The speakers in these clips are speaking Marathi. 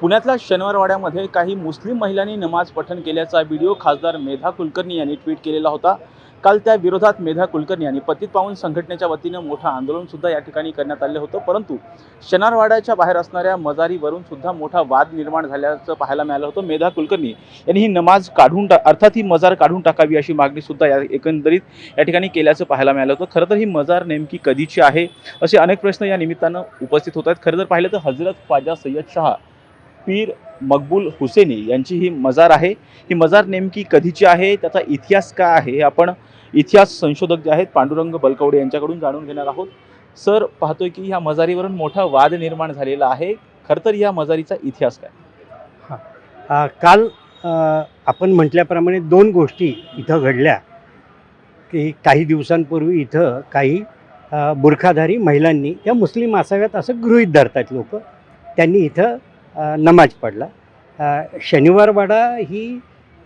पुण्यातल्या शनिवारवाड्यामध्ये काही मुस्लिम महिलांनी नमाज पठण केल्याचा व्हिडिओ खासदार मेधा कुलकर्णी यांनी ट्विट केलेला होता. काल त्या विरोधात मेधा कुलकर्णी यांनी पतित पावन संघटनेच्या वतीनं मोठं आंदोलन सुद्धा या ठिकाणी करण्यात आलं होतं. परंतु शनारवाड्याच्या बाहेर असणाऱ्या मजारीवरून सुद्धा मोठा वाद निर्माण झाल्याचं पाहायला मिळालं होतं. मेधा कुलकर्णी यांनी ही नमाज काढून टा अर्थात ही मजार काढून टाकावी अशी मागणी सुद्धा या एकंदरीत या ठिकाणी केल्याचं पाहायला मिळालं होतं. खरं तर ही मजार नेमकी कधीची आहे? असे अनेक प्रश्न या निमित्तानं उपस्थित होत आहेत. खरं तर पाहिलं तर हजरत ख्वाजा सय्यद शहा पीर मकबूल हुसेनी यांची ही मजार आहे. ही मजार नेमकी कधीची आहे? त्याचा इतिहास काय आहे? आपण इतिहास संशोधक जे आहेत पांडुरंग बलकवडे यांच्याकडून जाणून घेणार आहोत. सर पाहतोय की ह्या मजारीवरून मोठा वाद निर्माण झालेला आहे. खरं तर या मजारीचा इतिहास काय? हां. काल आपण म्हटल्याप्रमाणे दोन गोष्टी इथं घडल्या. की काही दिवसांपूर्वी इथं काही बुरखाधारी महिलांनी त्या मुस्लिम असाव्यात असं गृहीत धरतात लोक. त्यांनी इथं नमाज पडला शनिवारवाडा ही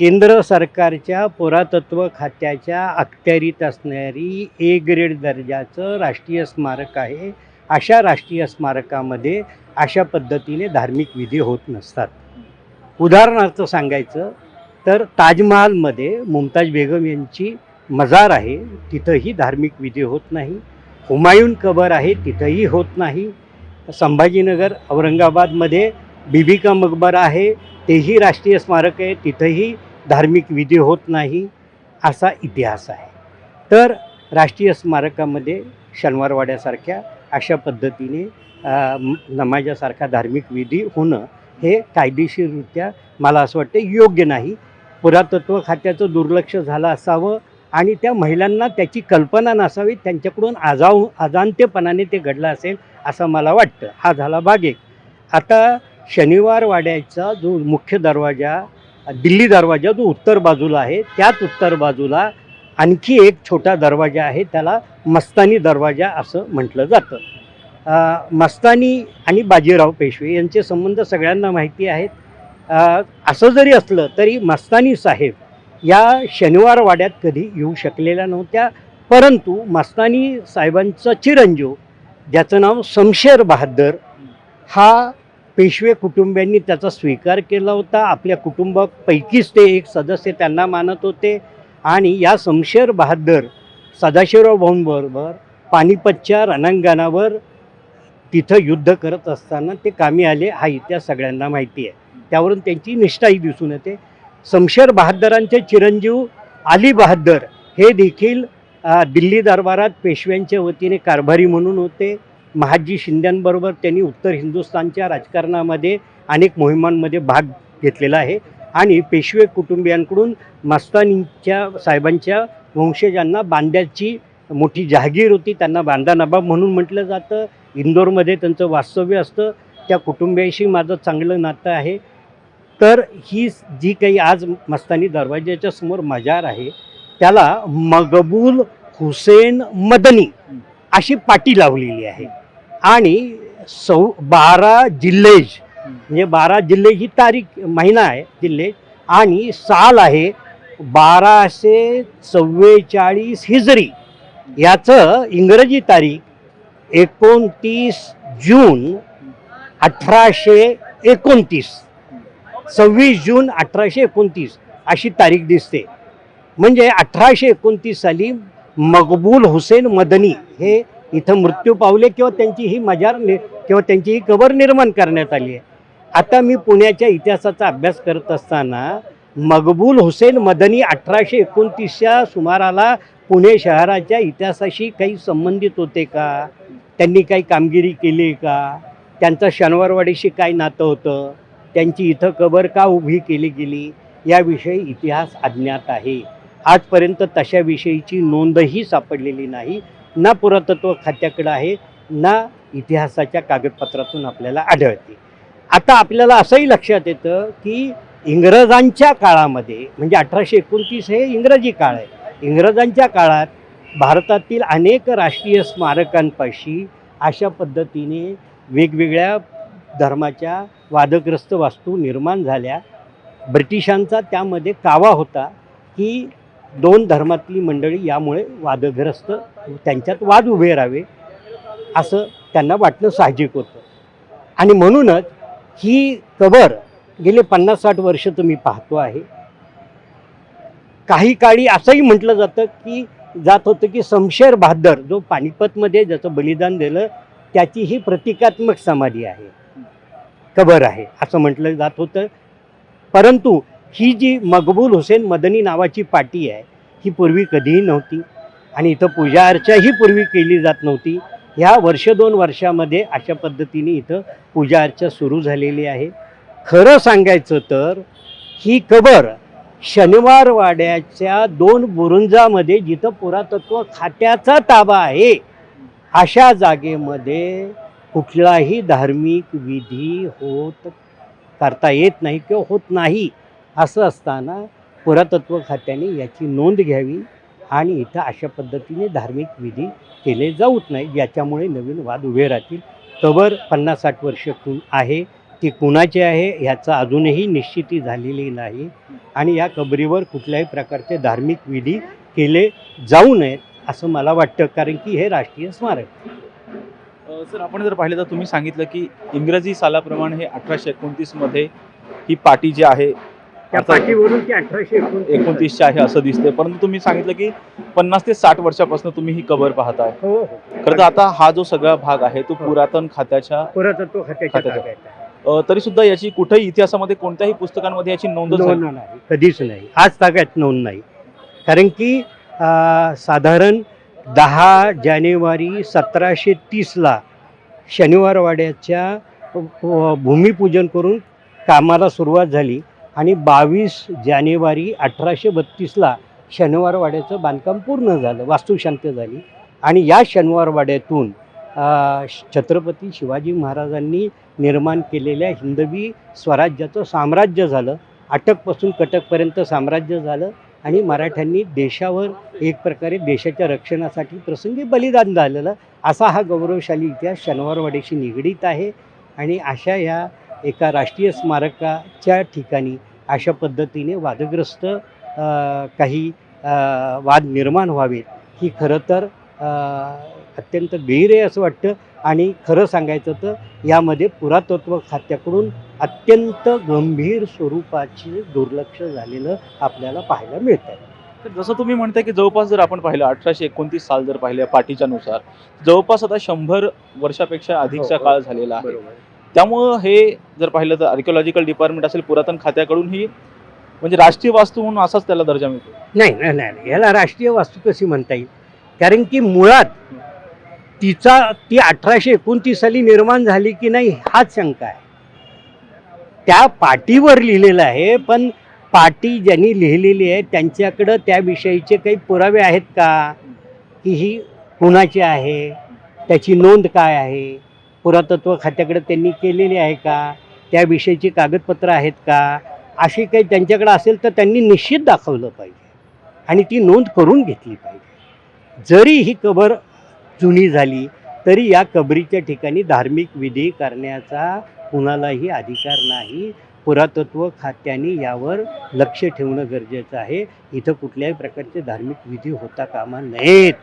केंद्र सरकारच्या पुरातत्व खात्याच्या अखत्यारीत असणारी ए ग्रेड दर्जाचं राष्ट्रीय स्मारक आहे. अशा राष्ट्रीय स्मारकामध्ये अशा पद्धतीने धार्मिक विधी होत नसतात. उदाहरणार्थ सांगायचं तर ताजमहालमध्ये मुमताज बेगम यांची मजार आहे तिथंही धार्मिक विधी होत नाही. हुमायून कबर आहे तिथंही होत नाही. संभाजीनगर औरंगाबादमध्ये बीबी का मकबरा आहे तेही राष्ट्रीय स्मारक आहे तिथंही धार्मिक विधी होत नाही असा इतिहास आहे. तर राष्ट्रीय स्मारकामध्ये शनिवारवाड्यासारख्या अशा पद्धतीने नमाजासारखा धार्मिक विधी होणं हे कायदेशीररित्या मला असं वाटतं योग्य नाही. पुरातत्व खात्याचं दुर्लक्ष झालं असावं आणि त्या महिलांना त्याची कल्पना नसावी त्यांच्याकडून आजाव अजांत्यपणाने ते घडलं असेल असं मला वाटतं. हा झाला भाग एक. आता शनिवार वाड्याचा जो मुख्य दरवाजा दिल्ली दरवाजा जो उत्तर बाजूला आहे त्याच उत्तर बाजूला आणखी एक छोटा दरवाजा आहे त्याला मस्तानी दरवाजा असं म्हटलं जातं. मस्तानी आणि बाजीराव पेशवे यांचे संबंध सगळ्यांना माहिती आहेत. असं जरी असलं तरी मस्तानी साहेब या शनिवार वाड्यात कधी येऊ शकलेल्या नव्हत्या परंतु मस्तानी साहेबांचा चिरंजीव ज्याचं नाव शमशेर बहादर हा पेशवे कुटुंबियांनी त्याचा स्वीकार केला होता. आपल्या कुटुंबापैकीच ते एक सदस्य त्यांना मानत होते. आणि या समशेर बहादर सदाशिवराव भाऊंबरोबर पानिपतच्या रणांगणावर तिथं युद्ध करत असताना ते कामी आले. हा इतिहास सगळ्यांना माहिती आहे. त्यावरून त्यांची निष्ठाही दिसून येते. समशेर बहादरांचे चिरंजीव अली बहादर हे देखील दिल्ली दरबारात पेशव्यांच्या वतीने कारभारी म्हणून होते. महाजी शिंद्यांबरोबर त्यांनी उत्तर हिंदुस्थानच्या राजकारणामध्ये अनेक मोहिमांमध्ये भाग घेतलेला आहे. आणि पेशवे कुटुंबियांकडून मस्तानींच्या साहेबांच्या वंशजांना बांद्याची मोठी जहागीर होती. त्यांना बांदा नबाब म्हणून म्हटलं जातं. इंदोरमध्ये त्यांचं वास्तव्य असतं. त्या कुटुंबियाशी माझं चांगलं नातं आहे. तर ही जी काही आज मस्तानी दरवाज्याच्या समोर मजार आहे त्याला मगबूल हुसेन मदनी अशी पाटी लावलेली आहे. आणि सौ बारा जिल्हेज म्हणजे बारा जिल्हे ही तारीख महिना आहे जिल्हे आणि साल आहे बाराशे चव्वेचाळीस हिजरी. याचं इंग्रजी तारीख एकोणतीस जून अठराशे एकोणतीस. सव्वीस जून अठराशे एकोणतीस अशी तारीख दिसते. म्हणजे अठराशे एकोणतीस साली मकबूल हुसेन मदनी हे इथं मृत्यू पावले किंवा त्यांची ही मजार नि किंवा त्यांची ही कबर निर्माण करण्यात आली आहे. आता मी पुण्याच्या इतिहासाचा अभ्यास करत असताना मकबूल हुसेन मदनी अठराशे एकोणतीसच्या सुमाराला पुणे शहराच्या इतिहासाशी काही संबंधित होते का? त्यांनी काही कामगिरी केली का? त्यांचं शनिवारवाडीशी काय नातं होतं? त्यांची इथं कबर का उभी केली गेली? याविषयी इतिहास अज्ञात आहे. आजपर्यंत तशाविषयीची नोंदही सापडलेली नाही. ना पुरातत्व खात्याकडं आहे ना इतिहासाच्या कागदपत्रातून आपल्याला आढळते. आता आपल्याला असंही लक्षात येतं की इंग्रजांच्या काळामध्ये म्हणजे अठराशे एकोणतीस हे इंग्रजी काळ आहे. इंग्रजांच्या काळात भारतातील अनेक राष्ट्रीय स्मारकांपाशी अशा पद्धतीने वेगवेगळ्या धर्माच्या वादग्रस्त वास्तू निर्माण झाल्या. ब्रिटिशांचा त्यामध्ये कावा होता की दोन धर्मातली मंडळी यामुळे वादग्रस्त त्यांच्यात वाद उभे राहावे असं त्यांना वाटणं साहजिक होतं. आणि म्हणूनच ही कबर गेले पन्नास साठ वर्ष तुम्ही पाहतो आहे. काही काळी असंही म्हटलं जातं की जात होतं की समशेर बहादर जो पानिपतमध्ये ज्याचं बलिदान दिलं त्याची ही प्रतिकात्मक समाधी आहे. कबर आहे असं म्हटलं जात होतं. परंतु ही जी मकबूल हुसेन मदनी नावाची पाटी आहे ही पूर्वी कधीही नव्हती. आणि इथं पूजा अर्चाही पूर्वी केली जात नव्हती. ह्या वर्ष दोन वर्षामध्ये अशा पद्धतीने इथं पूजा अर्चा सुरू झालेली आहे. खरं सांगायचं तर ही कबर शनिवार वाड्याच्या दोन बुरुंजामध्ये जिथं पुरातत्व खात्याचा ताबा आहे अशा जागेमध्ये कुठलाही धार्मिक विधी होत करता येत नाही किंवा होत नाही. असं असताना पुरातत्व खात्याने याची नोंद घ्यावी आणि इथं अशा पद्धतीने धार्मिक विधी केले जाऊत नाही याच्यामुळे नवीन वाद उभे राहतील. कबर पन्नास साठ वर्ष आहे. ती कुणाची आहे ह्याचा अजूनही निश्चिती झालेली नाही. आणि या कबरीवर कुठल्याही प्रकारचे धार्मिक विधी केले जाऊ नयेत असं मला वाटतं. कारण की हे राष्ट्रीय स्मारक. सर आपण जर पाहिलं तर तुम्ही सांगितलं की इंग्रजी सालाप्रमाणे हे अठराशे एकोणतीसमध्ये ही पाटी जी आहे त्या आता पाठीवरून ती अठराशे एकोणतीस एकोणतीसची आहे असं दिसते परंतु तुम्ही सांगितलं की पन्नास ते साठ वर्षापासून तुम्ही ही कबर पाहताय. हो हो. खरं तर आता हा जो सगळा भाग आहे तो पुरातन खात्याच्या पुरातत्व खात्याच्या खात्याच्या. ताब्यात आहे. अ, तरी सुद्धा याची कुठेही इतिहासामध्ये कोणत्याही पुस्तकांमध्ये याची नोंद नाही. कधीच नाही. आज तागात नोंद नाही. कारण की अं, साधारण दहा जानेवारी सतराशे तीसला शनिवारवाड्याच्या अ, भूमिपूजन करून कामाला सुरुवात झाली. आणि बावीस जानेवारी अठराशे बत्तीसला शनिवारवाड्याचं बांधकाम पूर्ण झालं वास्तुशांत झाली. आणि या शनिवारवाड्यातून छत्रपती शिवाजी महाराजांनी निर्माण केलेल्या हिंदवी स्वराज्याचं साम्राज्य झालं. अटकपासून कटकपर्यंत साम्राज्य झालं आणि मराठ्यांनी देशावर एक प्रकारे देशाच्या रक्षणासाठी प्रसंगी बलिदान झालेलं असा हा गौरवशाली इतिहास शनिवारवाड्याशी निगडीत आहे. आणि अशा या एका राष्ट्रीय स्मारकाच्या ठिकाणी अशा पद्धतीने वादग्रस्त काही वाद निर्माण व्हावेत. ही खरं तर अत्यंत गैर आहे असं वाटतं आणि खरं सांगायचं तर यामध्ये पुरातत्व खात्याकडून अत्यंत गंभीर स्वरूपाचे दुर्लक्ष झालेलं आपल्याला पाहायला मिळतं तर जसं तुम्ही म्हणताय की जवळपास जर आपण पाहिलं अठराशे एकोणतीस साल जर पाहिलं पाठीच्या नुसार जवळपास आता शंभर वर्षापेक्षा अधिकचा हो, हो. काळ झालेला आहे. त्यामुळं हे जर पाहिलं तर आर्किओलॉजिकल डिपार्टमेंट असेल पुरातन खात्याकडून ही म्हणजे राष्ट्रीय वास्तू म्हणून असाच त्याला दर्जा मिळतो. नाही नाही नाही नाही. याला राष्ट्रीय वास्तू कशी म्हणता येईल? कारण की मुळात तिचा ती अठराशे एकोणतीस साली निर्माण झाली की नाही हाच शंका आहे. त्या पाटीवर लिहिलेलं आहे पण पाटी ज्यांनी लिहिलेली आहे त्यांच्याकडं त्याविषयीचे काही पुरावे आहेत का? की ही कुणाची आहे? त्याची नोंद काय आहे? पुरातत्व खात्याकडे त्यांनी केलेली आहे का? त्याविषयीची कागदपत्रं आहेत का? अशी काही त्यांच्याकडे असेल तर त्यांनी निश्चित दाखवलं पाहिजे. आणि ती नोंद करून घेतली पाहिजे. जरी ही कबर जुनी झाली तरी या कबरीच्या ठिकाणी धार्मिक विधी करण्याचा कुणालाही अधिकार नाही. पुरातत्व खात्याने यावर लक्ष ठेवणं गरजेचं आहे. इथं कुठल्याही प्रकारचे धार्मिक विधी होता कामा नयेत.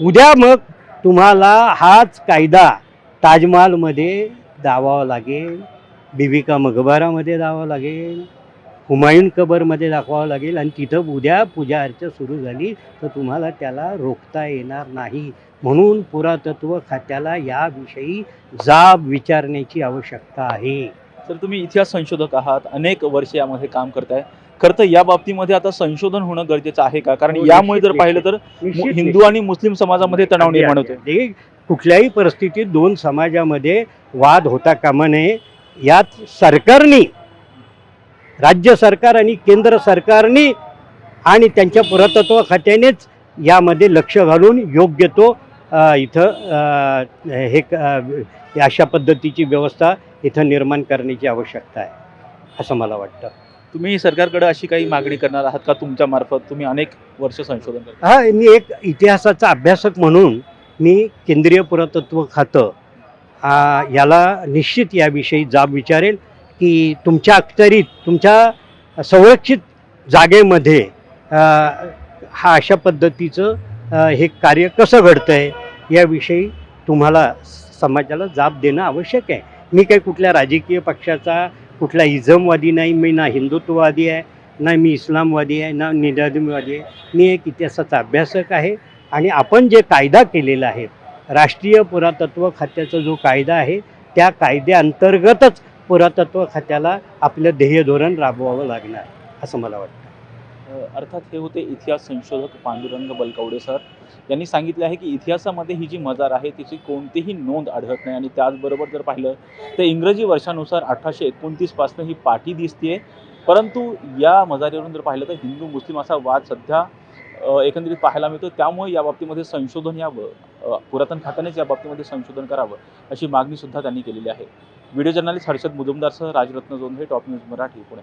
उद्या मग तुम्हाला हाच कायदा ताजमहालमध्ये दावावा लागेल बिबिका मकबरामध्ये दावावं लागेल हुमायून कबरमध्ये दाखवावं लागेल आणि तिथं उद्या पूजा अर्चा सुरू झाली तर तुम्हाला त्याला रोखता येणार नाही. म्हणून पुरातत्व खात्याला याविषयी जाब विचारण्याची आवश्यकता आहे. सर तुम्ही इतिहास संशोधक आहात अनेक वर्षे यामध्ये काम करताय. खरं तर या बाबतीमध्ये आता संशोधन होणं गरजेचं आहे का? कारण हो, यामुळे जर पाहिलं तर हिंदू आणि मुस्लिम समाजामध्ये तणाव निर्माण होतो. कुठल्याही परिस्थितीत दोन समाजामध्ये वाद होता कामा नये. यात सरकारने राज्य सरकार आणि केंद्र सरकारने आणि त्यांच्या पुरातत्व खात्यानेच यामध्ये लक्ष घालून योग्य तो इथं हे अशा पद्धतीची व्यवस्था इथं निर्माण करण्याची आवश्यकता आहे असं मला वाटतं. तुम्ही सरकारकडे अशी काही मागणी करणार आहात का तुमच्या मार्फत तुम्ही अनेक वर्ष संशोधन करता? हा मी एक इतिहासाचा अभ्यासक म्हणून मी केंद्रीय पुरातत्व खातं आ, याला निश्चित याविषयी जाब विचारेल की तुमच्या अखत्यारीत तुमच्या संरक्षित जागेमध्ये हा अशा पद्धतीचं हे कार्य कसं घडतं आहे याविषयी तुम्हाला समाजाला जाब देणं आवश्यक आहे. मी काही कुठल्या राजकीय पक्षाचा कुठला इझमवादी नाही मी ना हिंदुत्ववादी आहे ना मी इस्लामवादी आहे ना निरादमवादी आहे. मी एक इतिहासाचा अभ्यासक आहे आणि आपण जे कायदा केलेला आहे राष्ट्रीय पुरातत्व खात्याचा जो कायदा आहे त्या कायद्याअंतर्गतच पुरातत्व खात्याला आपलं ध्येय धोरण राबवावं लागणार असं मला वाटतं. अर्थात हे होते इतिहास संशोधक पांडुरंग बलकवडे सर. यांनी सांगितले आहे की इतिहासामध्ये ही जी मजार आहे तिची कोणतीही नोंद आढळत नाही. आणि त्याचबरोबर जर पाहिलं तर इंग्रजी वर्षानुसार अठराशे एकोणतीसपासून ही पाठी दिसतीये. परंतु या मजारीवरून जर पाहिलं तर हिंदू मुस्लिम असा वाद सध्या एकंदरीत पाहायला मिळतो. त्यामुळे या बाबतीमध्ये संशोधन यावं. पुरातन खात्यानेच या बाबतीमध्ये संशोधन करावं अशी मागणीसुद्धा त्यांनी केलेली आहे. व्हिडिओ जर्नलिस्ट हर्षद मुजुमदारसह राजरत्न जोंधे टॉप न्यूज मराठी पुणे.